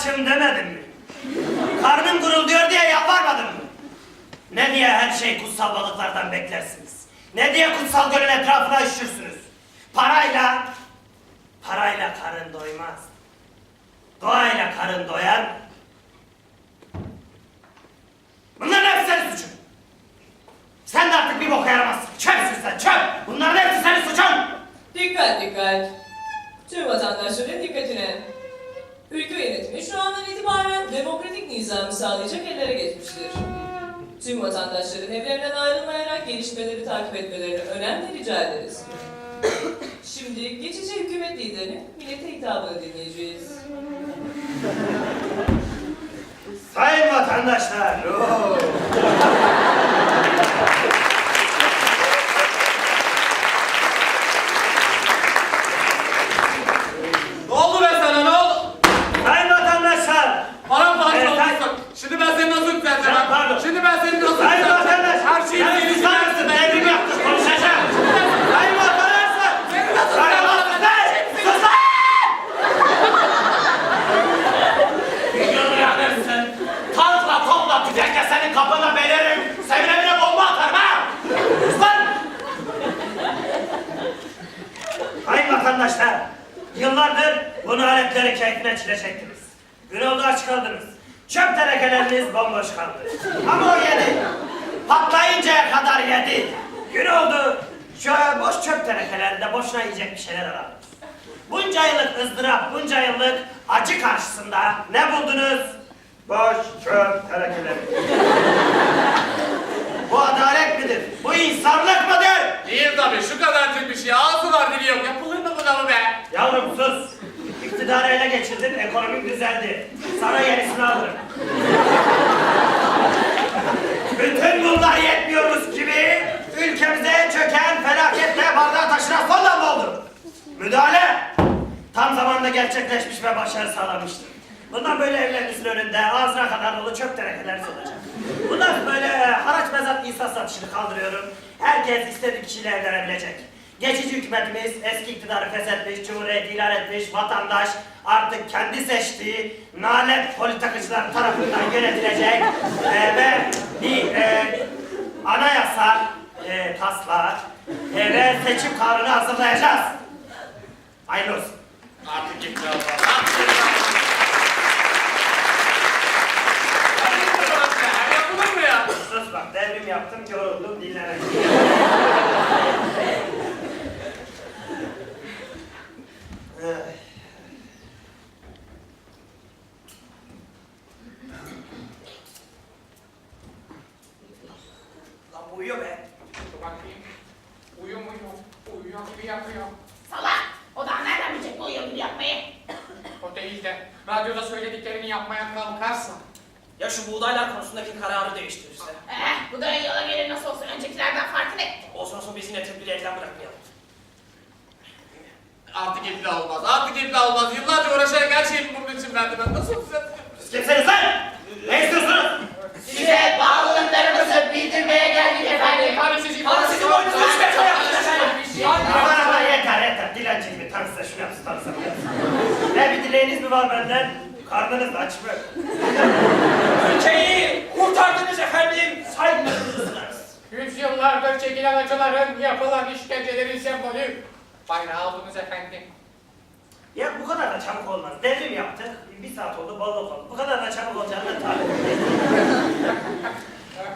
açım demedin mi? Karnım gurulduyor diye yalvarmadın mı? Ne diye her şey kutsal balıklardan beklersiniz? Ne diye kutsal gölün etrafına üşürsünüz? Parayla, parayla karın doymaz. Doğayla karın doyar mı? Bunların hepsi senin suçun. Sen de artık bir boka yaramazsın. Çöpsün sen çöp. Bunların hepsi senin suçun. Dikkat dikkat. Tüm vatandaşların dikkatine. Yönetimi şu andan itibaren demokratik nizamı sağlayacak ellere geçmiştir. Tüm vatandaşların evlerinden ayrılmayarak gelişmeleri takip etmelerini önemli rica ederiz. Şimdi geçici hükümet liderinin millete hitabını dinleyeceğiz. Sayın vatandaşlar. oo. Ne oldu be sana ne oldu? Sayın vatandaşlar. Bana mı Evet, olmuşsun? Şimdi ben seni nasıl düzelteceğim? Ya, pardon. Şimdi ben seni nasıl Sayın düzelteceğim? vatandaş. Her şeyi Sen seni susar mısın? Devrim yaptık konuşacağım. Sayın vatandaşlar. Seni nasıl Sayın vatandaş. Sus lan! Videonu yakırsın. Tankla topla tüfekle senin kapına belerim. Sevremine bomba atarım ha. Sus lan! Sayın vatandaşlar. Yıllardır bunu aletleri keyfine çile çektiniz. Gün oldu aç kaldınız. Çöp tenekeleriniz bomboş kaldı. Ama o yedi. Patlayıncaya kadar yedi. Gün oldu. Şu boş çöp tenekelerinde boşuna yiyecek bir şeyler aradınız. Bunca yıllık ızdırap, bunca yıllık acı karşısında ne buldunuz? Boş çöp tenekeleri. Bu adalet midir? Bu insanlık mıdır? Değil tabii şu kadarcık bir şey. Ağzı var dili yok. Yapılır mı buna mı be? Yavrum sus. İktidarı ele geçirdin, ekonomik düzeldi. Sana yenisini alırım. Bütün bunlar yetmiyormuş gibi ülkemize çöken felaketle bardağı taşıran son damla oldu. Müdahale tam zamanında gerçekleşmiş ve başarı sağlamıştır. Bundan böyle evlerinizin önünde ağzına kadar dolu çöp tenekeleri olacak. Bundan böyle haraç mezat insan satışını kaldırıyorum. Herkes istediği kişiyle evlenebilecek. Geçici hükümetimiz eski iktidarı feshetmiş, cumhuriyet ilan etmiş, vatandaş artık kendi seçtiği nalet politikacılar tarafından yönetilecek e, ve bir e, anayasa e, taslağı e, ve seçim kanunu hazırlayacağız. Hayırlı olsun. Artık ya? Sus bak devrim yaptım, yoruldum, dinlenek. Yeah. Var benden? Karnınız aç mı? Ülkeyi kurtardınız efendim. Sunarız. Yüzyıllardır çekilen acıların, yapılan işkencelerin sembolü. Bayrağı aldınız efendim. Ya bu kadar da çabuk olmaz. Devrim yaptık. Bir saat oldu bolluk oldu. Bu kadar da çabuk olacağını da tahmin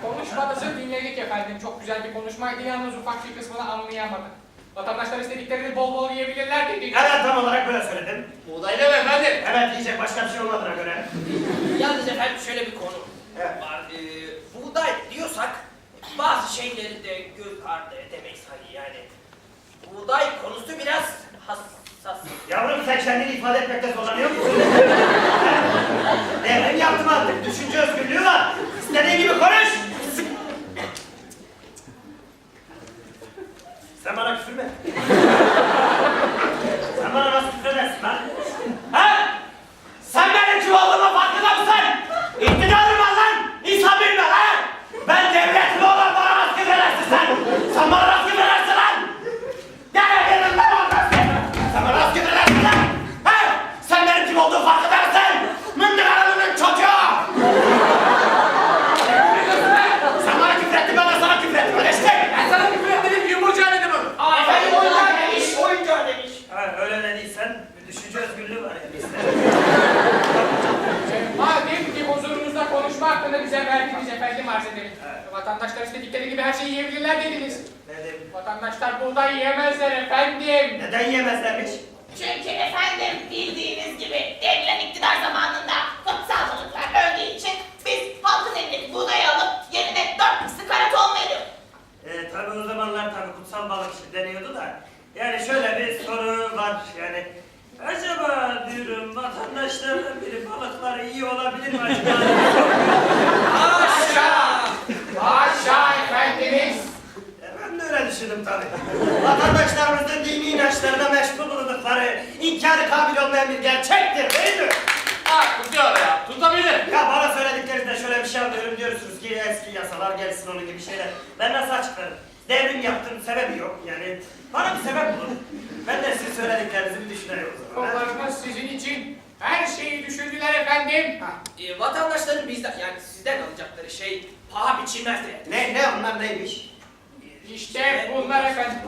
Konuşmanızı dinledik efendim. Çok güzel bir konuşmaydı. Yalnız ufak bir kısmını anlayamadım. Vatandaşlar istediklerini bol bol yiyebilirler dedik. Evet tam olarak böyle söyledim. Buğdayla mı efendim? Evet diyecek başka bir şey olmadığına göre. Yalnız efendim şöyle bir konu Evet. var. Ee, buğday diyorsak bazı şeyleri de göz ardı edemeyiz hani yani. Buğday konusu biraz hassas. Yavrum sen kendini ifade etmekte zorlanıyor musun? Devrim yaptım artık. Düşünce özgürlüğü var. İstediğin gibi konuş. Sen bana küfür mü? Sen bana nasıl küfür lan? Ha? Sen benim kim olduğumun farkında mısın? İktidarım var lan! İnsan bilme lan! Ben devletim olan bana nasıl küfür edersin sen? Sen bana nasıl küfür edersin lan? Gel verin lan o nasıl? Sen bana nasıl küfür edersin lan? Ha? Sen benim kim olduğumu farkında mısın? Mındı Vatandaşlar istedikleri gibi her yiyebilirler dediniz. Ne dedim? Vatandaşlar buğday yiyemezler efendim. Neden yemezlermiş? Çünkü efendim bildiğiniz gibi devrilen iktidar zamanında kutsal balıklar öldüğü için biz halkın elindeki buğdayı alıp yerine dört misli kara tohum veriyoruz. Ee, tabii o zamanlar tabii kutsal balık işi deniyordu da. Yani şöyle bir soru var yani. Acaba diyorum vatandaşlardan biri balıkları iyi olabilir mi acaba? Haşa! Haşa efendimiz! E, ben de tabii. Vatandaşlarımızın dini inançlarına meşgul bulundukları inkarı kabil olmayan bir gerçektir değil mi? Ha tutuyor ya. Tutabilir. Ya bana söylediklerinizde şöyle bir şey anlıyorum diyorsunuz ki eski yasalar gelsin onun gibi şeyler. Ben nasıl açıklarım? Devrim yaptım sebebi yok yani. Bana bir sebep bulun. Ben de sizin söylediklerinizi bir düşüneyim o zaman. ha? Sizin için her şeyi düşündüler efendim. E, vatandaşların bizden yani sizden alacakları şey paha biçilmez değerli. Ne, ne onlar neymiş? İşte bunlar efendim.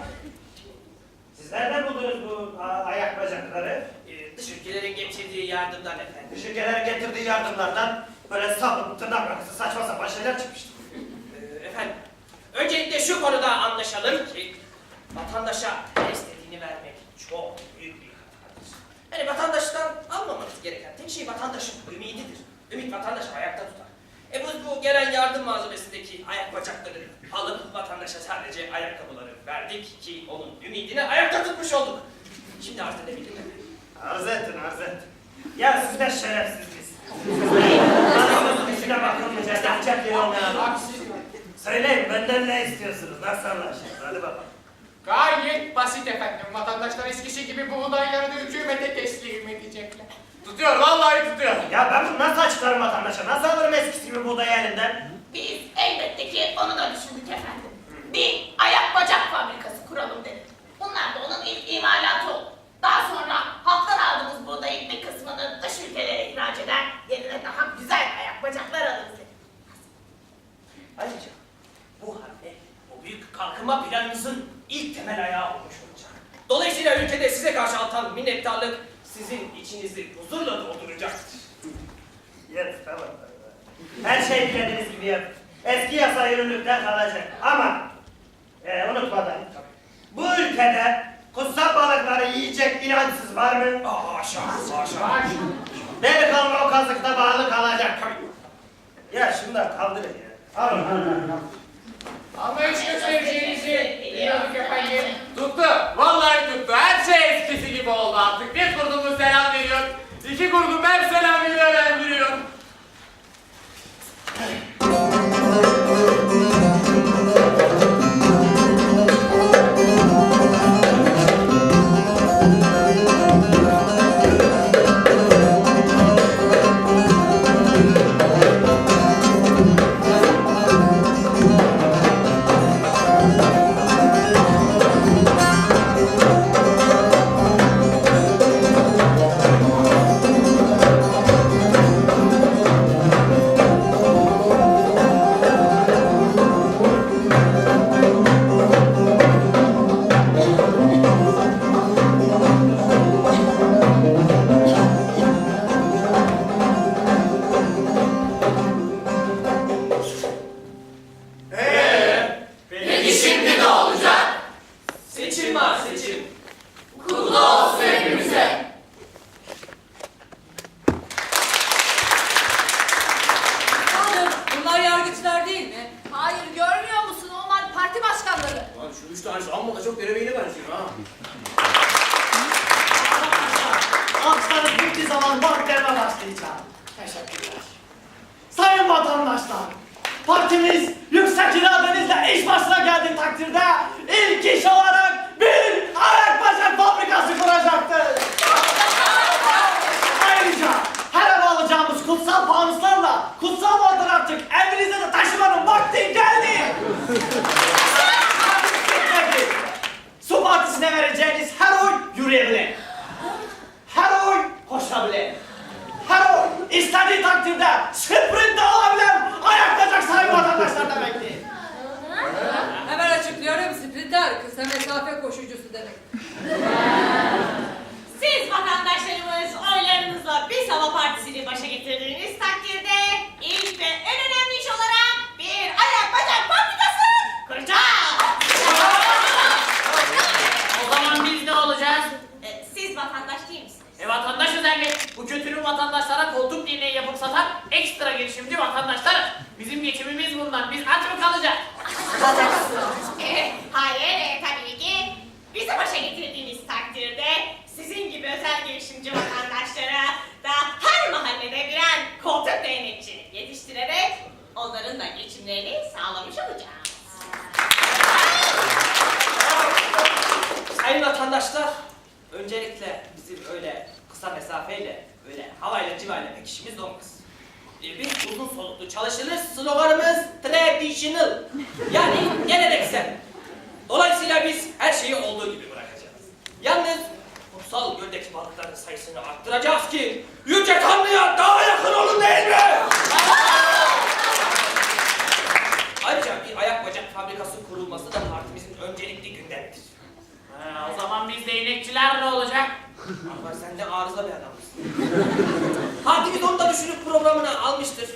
Siz nereden buldunuz bu a- ayak bacakları? E, dış ülkelerin getirdiği yardımdan efendim. Dış ülkelerin getirdiği yardımlardan böyle sapık, tırnak arası saçma sapan şeyler çıkmıştı. E, efendim, öncelikle şu konuda anlaşalım ki vatandaşa ne istediğini vermek çok büyük bir hatadır. Yani vatandaştan almamanız gereken tek şey vatandaşın ümididir. Ümit vatandaşı ayakta tutar. E biz bu gelen yardım malzemesindeki ayak bacaklarını alıp vatandaşa sadece ayakkabıları verdik ki onun ümidini ayakta tutmuş olduk. Şimdi arz edebildim mi? Arz ettin, arz ettin. Ya siz de şerefsiziz. Anamızın içine bakılmayacak, yapacak yeri olmayan. Söyleyin benden ne istiyorsunuz? Nasıl anlaşılır? Hadi bakalım. Gayet basit efendim. Vatandaşlar eskisi gibi buğdaylarını hükümete teslim edecekler. Tutuyor vallahi tutuyor. Ya ben bunu nasıl açıklarım vatandaşa? Nasıl alırım eskisi gibi buğdayı elinden? Biz elbette ki onu da düşündük efendim. Bir ayak bacak fabrikası kuralım dedik. Bunlar da onun ilk imalatı oldu. Daha sonra halktan aldığımız buğdayın bir kısmını dış ülkelere ihraç eder, yerine daha güzel ayak bacaklar alırız dedik. Ayrıca bu hamle o büyük kalkınma planınızın ilk temel ayağı olmuş olacak. Dolayısıyla ülkede size karşı artan minnettarlık sizin içinizi huzurla dolduracaktır. Yes, tamam. tamam. Her şey dilediğiniz gibi yap. Eski yasa yürürlükte kalacak. Ama e, unutmadan bu ülkede kutsal balıkları yiyecek inançsız var mı? Aa, haşa. Baş. Delikanlı o kazıkta bağlı kalacak. Ya şunu da kaldırın ya. Alın, alın, alın. Anlayış göstereceğinizi biliyorduk efendim. Tuttu. Vallahi İki kurdum vatandaşlar, partimiz yüksek iradenizle iş başına geldiği takdirde ilk iş olarak bir ayak bacak fabrikası kuracaktır. Ayrıca her eve alacağımız kutsal fanuslarla kutsal vardır artık evinize de taşımanın vakti geldi. Su partisine vereceğiniz her oy yürüyebilir. Her oy koşabilir. Her oy istediği takdirde sprint de alabilen ayak bacak sahibi vatandaşlar demektir. Hemen açıklıyorum, sprinter, kısa mesafe koşucusu demek. Siz vatandaşlarımız oylarınızla bir sava partisini başa getirdiğiniz takdirde ilk ve en önemli iş olarak bir ayak bacak fabrikası girişimci vatandaşlar. Bizim geçimimiz bundan. Biz aç mı kalacağız? Eh, hayır, eh, tabii ki. Bizi başa getirdiğiniz takdirde sizin gibi özel girişimci vatandaşlara da her mahallede birer koltuk değnekçi yetiştirerek onların da geçimlerini sağlamış olacağız. Sayın vatandaşlar, öncelikle bizim öyle kısa mesafeyle, öyle havayla civayla olmaz. Ee, Biz uzun soluklu çalışırız, sloganımız traditional. Yani geleneksel. Dolayısıyla biz her şeyi olduğu gibi bırakacağız. Yalnız kutsal göldeki balıkların sayısını arttıracağız ki Yüce Tanrı'ya daha yakın olun değil mi? Ayrıca bir ayak bacak fabrikası kurulması da partimizin öncelikli gündemidir. Ha, o zaman biz değnekçiler ne olacak? Ama sen de arıza bir adamsın. Partimiz onu da düşünüp programına almıştır.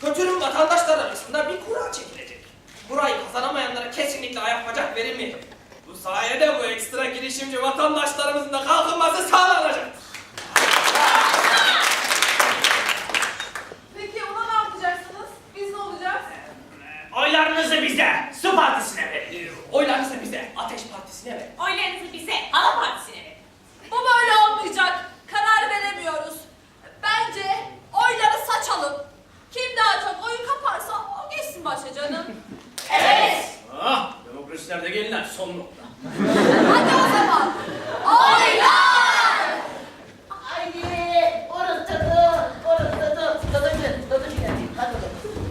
Kötürüm vatandaşlar arasında bir kura çekilecek. Kurayı kazanamayanlara kesinlikle ayak bacak verilmeyecek. Bu sayede bu ekstra girişimci vatandaşlarımızın da kalkınması sağlanacak. Peki ona ne yapacaksınız? Biz ne olacağız? Oylarınızı bize, su partisine verin. Ee, Oylarınızı bize Ateş Partisi'ne verin. Oylarınızı bize Ana Partisi'ne verin. Bu böyle olmayacak. Karar veremiyoruz. Bence oyları saçalım. Kim daha çok oyu kaparsa o geçsin başa canım. Evet. Ah, demokrasilerde gelinen son nokta. Hadi o zaman. Oylar! Haydi, orası tadı, orası tadı, tadı gidelim, tadı gidelim, hadi bakalım.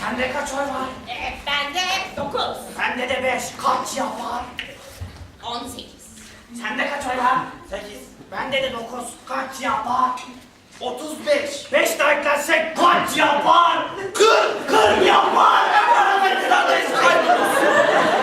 Sende kaç oy var? Evet, bende 9, Bende de beş. Kaç yapar? 18. Sende kaç oy var? Sekiz. Dokuz. Kaç yapar? Otuz beş. Beş daha eklersek kaç yapar? Kırk. Kırk yapar. Parlamentolardayız. Ayak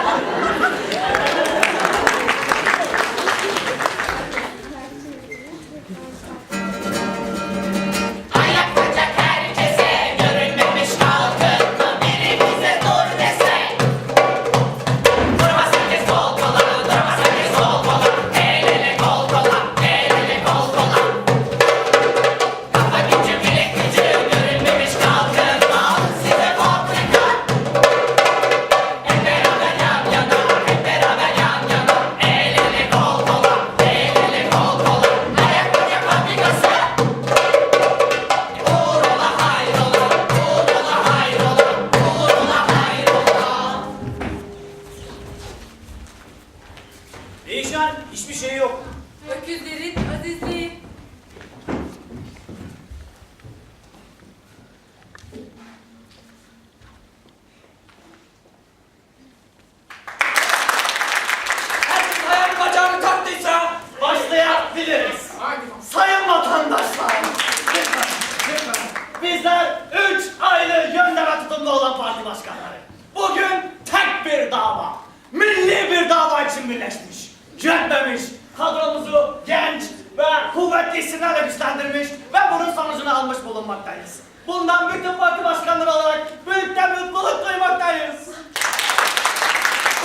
isimlerle güçlendirmiş ve bunun sonucunu almış bulunmaktayız. Bundan bütün parti başkanları olarak büyük de mutluluk duymaktayız.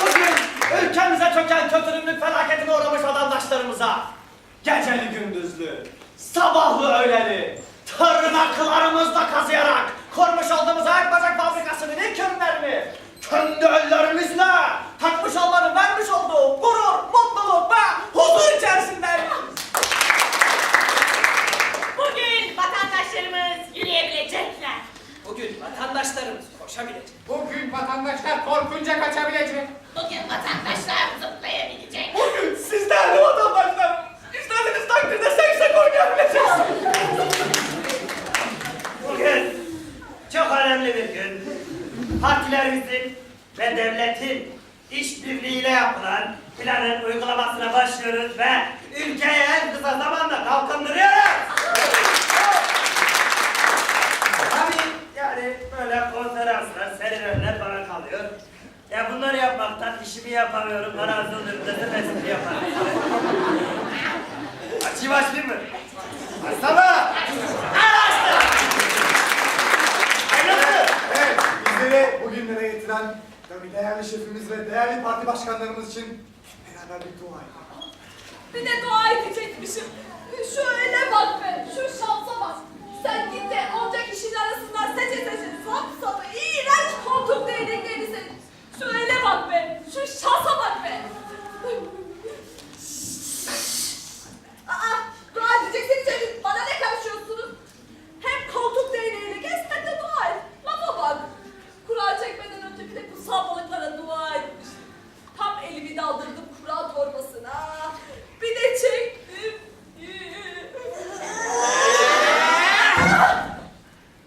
Bugün ülkemize çöken kötülümlük felaketine uğramış vatandaşlarımıza geceli gündüzlü, sabahlı öğleli, tırnaklarımızla kazıyarak kurmuş olduğumuz ayak bacak fabrikasının ilk ürünlerini kendi ellerimizle takmış olmanın vermiş olduğu gurur, mutluluk ve huzur içerisindeyiz. Bugün vatandaşlarımız yürüyebilecekler. bugün vatandaşlarımız koşabilecek. Bugün vatandaşlar korkunca kaçabilecek. Bugün vatandaşlar zıplayabilecek. Bugün siz değerli vatandaşlar, istediğiniz takdirde seksek oynayabileceksiniz. Bugün çok önemli bir gün. Partilerimizin ve devletin işbirliğiyle yapılan planın uygulamasına başlıyoruz ve ülkeyi en kısa zamanda kalkındırıyoruz. Tabii yani böyle konferanslar, seminerler bana kalıyor. Ya bunları yapmaktan işimi yapamıyorum. Bana az olur dedim espri yaparım. Açayım açayım mı? Açsana! Araçtı! Hayırlısı! Evet, bizleri bugünlere getiren tabii değerli şefimiz ve değerli parti başkanlarımız için beraber bir dua edelim. Bir de dua edecekmişim. Şu ele bak be, şu şansa bak. Sen git de olacak işin arasından seçe seçe sapsalı iğrenç koltuk değneklerini seç. Şu ele bak be, şu şansa bak be. Aa, dua edeceksiniz edin. Bana ne karışıyorsunuz? Hem koltuk değneğiyle gez hem de dua et. Lafa bak. Kura çekmeden önce bir de kutsal balıklara dua etmiş. Tam elimi daldırdım kura torbasına. Bir de çektim.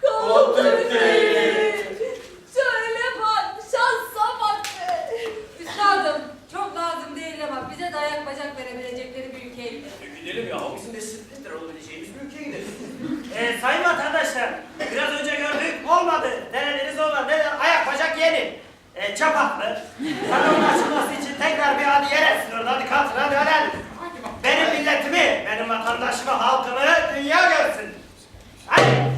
Koltuk değneği. Şöyle bak, şansa bak be. Üstadım çok lazım değil ama bize dayak bacak verebilecekleri bir ülkeye gidelim. Gidelim ya. Bizim de sürprizdir olabileceğimiz bir ülkeye gidelim. Ee, sayın vatandaşlar, biraz önce gördük. Olmadı. Denediniz olmadı. Neden? Ayak bacak yeni. Ee, çapaklı. Kanalın açılması için tekrar bir hadi yer etsin orada. Hadi kalkın hadi hadi. hadi. Hadi bak. Benim milletimi, benim vatandaşımı, halkımı dünya görsün. Hadi.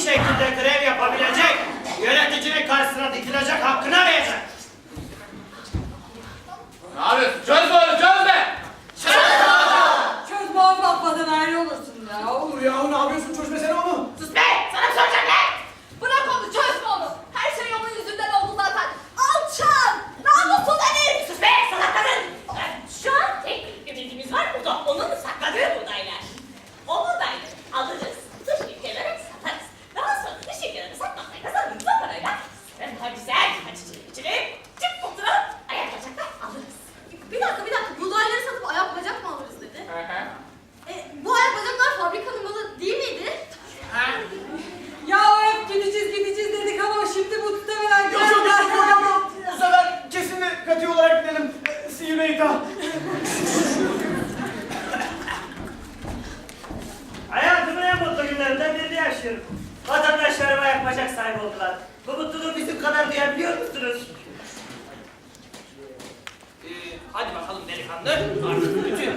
Şekilde grev yapabilecek, yöneticinin karşısına dikilecek hakkını arayacak. Ne yapıyorsun? Çöz bunu çözme! Çözme on bakmadan ayrı olursun ya. Olur yahu ne yapıyorsun çözmesene onu. Sus be! Sana mı soracağım lan? Bırak onu, çözme onu. Her şey onun yüzünden oldu zaten. Alçak, namussuz herif. Sus be salak kadın! Şu an tek bir bilgimiz var. O da onun sakladığı buğdaylar. O buğdayları alırız, dış ülkelere satarız. Daha sonra dış ülkelere satmakla kazandığımız o parayla hem daha güzel hacıcılık içilip cıp mutlu ayak bacaklar alırız. Bir dakika, bir dakika. Buğdayları satıp ayak bacak mı alırız dedi? Hı hı. E, bu ayak bacaklar fabrikanın malı değil miydi? Ha? Ya hep gideceğiz gideceğiz dedik ama şimdi muhtemelen Yok yok yok yok yok yok. Bu sefer kesin ve katı olarak gidelim. See you later. Hayatımın en mutlu günlerinden birini yaşıyorum. Vatandaşlarıma yapacak sahip oldular. Bu mutluluğu bizim kadar duyabiliyor musunuz? Ee, hadi bakalım delikanlı. Artık bütün ülkenin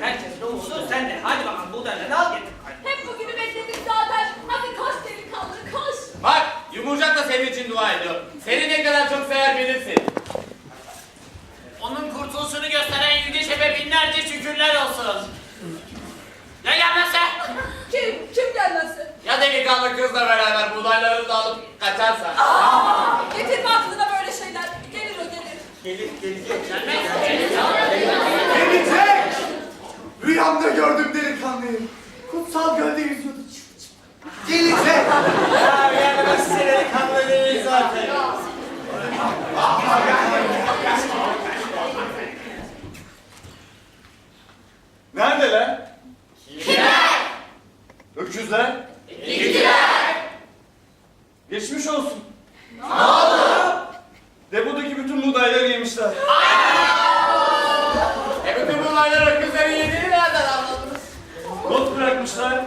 herkesin umudu sende. Hadi bakalım buğdaylarını al getir. Hep bugünü bekledik zaten. Hadi koş delikanlı, koş. Bak yumurcak da senin için dua ediyor. Seni ne kadar çok sever bilirsin. Onun kurtuluşunu gösteren yüce şefe binlerce şükürler olsun. Ya gelmezse? Kim, kim gelmesin? Ya delikanlı kızla beraber buğdaylarını da alıp kaçarsa. Getirme aklına böyle şeyler. Gelir o gelir. Gelecek. Rüyamda gördüm delikanlıyı. Kutsal gölde yüzüyordu. Çıp çıp. Gelecek. Ya yani ben size delikanlı değil zaten. Neredeler? Kimler? Öküzler? Geçmiş olsun. Ne oldu? Depodaki bütün buğdayları yemişler. E bütün buğdayları öküzlerin yediğini nereden anladınız? Not bırakmışlar.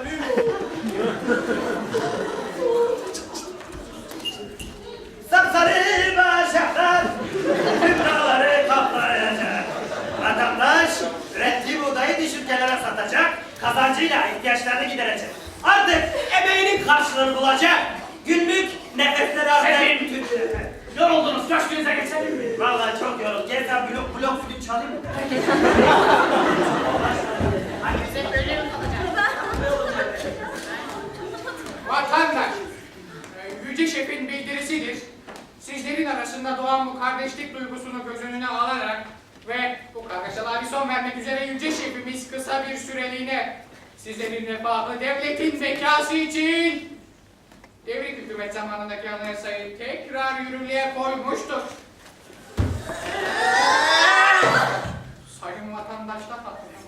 Sapsarı başaklar tüm dağları kaplayacak. Vatandaş ürettiği buğdayı satacak, kazancıyla ihtiyaçlarını giderecek. Artık emeğinin karşılığını bulacak. Günlük nefesleri artayan bütün... Yoruldunuz, köşkünüze geçelim mi? Vallahi çok yoruldum. Gel sen blok blok flüt çalayım mı? Bize böyle mi kalacak? Vatandaş, Yüce Şef'in bildirisidir. Sizlerin arasında doğan bu kardeşlik duygusunu önüne alarak ve bu kargaşalığa bir son vermek üzere yüce şefimiz kısa bir süreliğine sizlerin refahı devletin zekası için devrik hükümet zamanındaki anayasayı tekrar yürürlüğe koymuştur. Sayın vatandaşlar hatırlamıyor.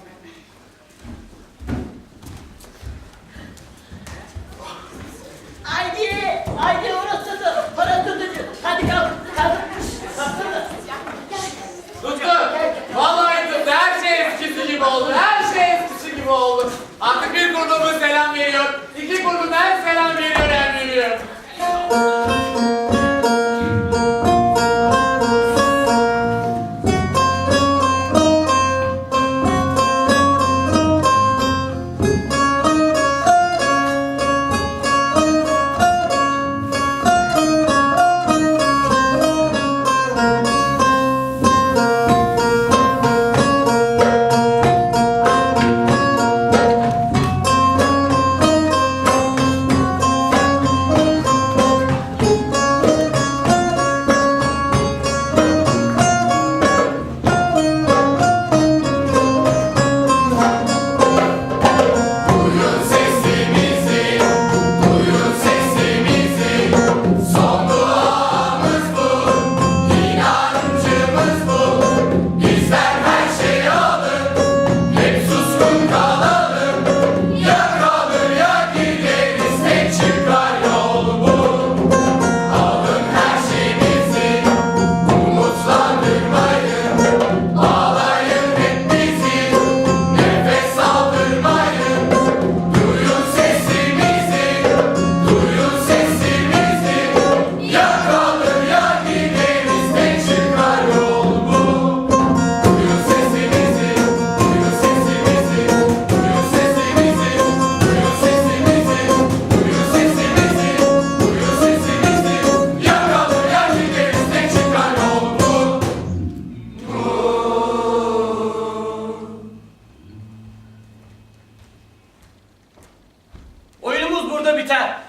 Haydi, haydi orası da para tutucu. Hadi kalk, kalk. Kalksana. Tuttu. Vallahi tuttu. Her şey eskisi gibi oldu. Her şey eskisi gibi oldu. Artık bir kurdumuz selam veriyor. İki kurdum hem selam veriyor hem veriyor. Burada biter.